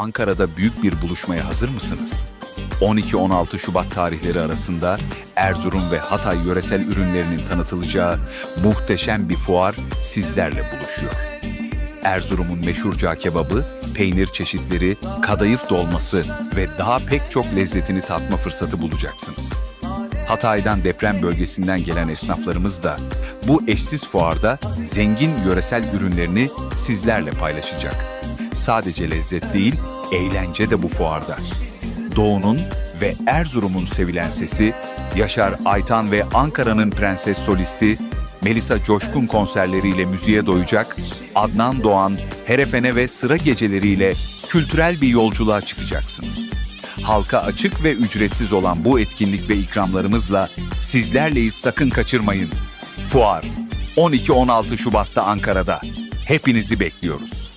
Ankara'da büyük bir buluşmaya hazır mısınız? 12-16 Şubat tarihleri arasında Erzurum ve Hatay yöresel ürünlerinin tanıtılacağı muhteşem bir fuar sizlerle buluşuyor. Erzurum'un meşhur cağ kebabı, peynir çeşitleri, kadayıf dolması ve daha pek çok lezzetini tatma fırsatı bulacaksınız. Hatay'dan deprem bölgesinden gelen esnaflarımız da bu eşsiz fuarda zengin yöresel ürünlerini sizlerle paylaşacak. Sadece lezzet değil, eğlence de bu fuarda. Doğu'nun ve Erzurum'un sevilen sesi, Yaşar Aytan ve Ankara'nın prenses solisti, Melisa Coşkun konserleriyle müziğe doyacak, Adnan Doğan, Herefene ve sıra geceleriyle kültürel bir yolculuğa çıkacaksınız. Halka açık ve ücretsiz olan bu etkinlik ve ikramlarımızla sizlerleyiz sakın kaçırmayın. Fuar 12-16 Şubat'ta Ankara'da. Hepinizi bekliyoruz.